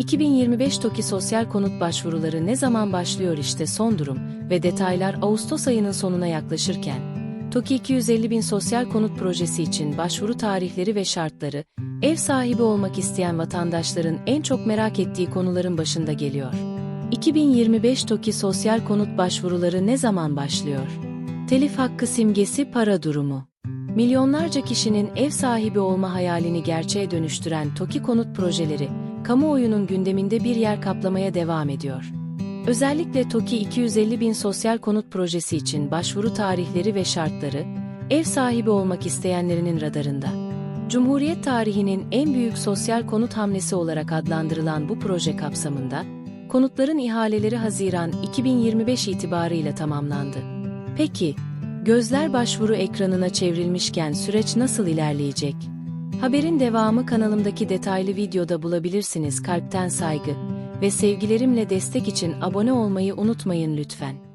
2025 TOKİ sosyal konut başvuruları ne zaman başlıyor işte son durum ve detaylar Ağustos ayının sonuna yaklaşırken, TOKİ 250 bin sosyal konut projesi için başvuru tarihleri ve şartları, ev sahibi olmak isteyen vatandaşların en çok merak ettiği konuların başında geliyor. 2025 TOKİ sosyal konut başvuruları ne zaman başlıyor? Telif hakkı simgesi para durumu. Milyonlarca kişinin ev sahibi olma hayalini gerçeğe dönüştüren TOKİ konut projeleri, kamuoyunun gündeminde bir yer kaplamaya devam ediyor. Özellikle TOKİ 250 bin sosyal konut projesi için başvuru tarihleri ve şartları, ev sahibi olmak isteyenlerinin radarında. Cumhuriyet tarihinin en büyük sosyal konut hamlesi olarak adlandırılan bu proje kapsamında, konutların ihaleleri Haziran 2025 itibarıyla tamamlandı. Peki, gözler başvuru ekranına çevrilmişken süreç nasıl ilerleyecek? Haberin devamı kanalımdaki detaylı videoda bulabilirsiniz. Kalpten saygı ve sevgilerimle destek için abone olmayı unutmayın lütfen.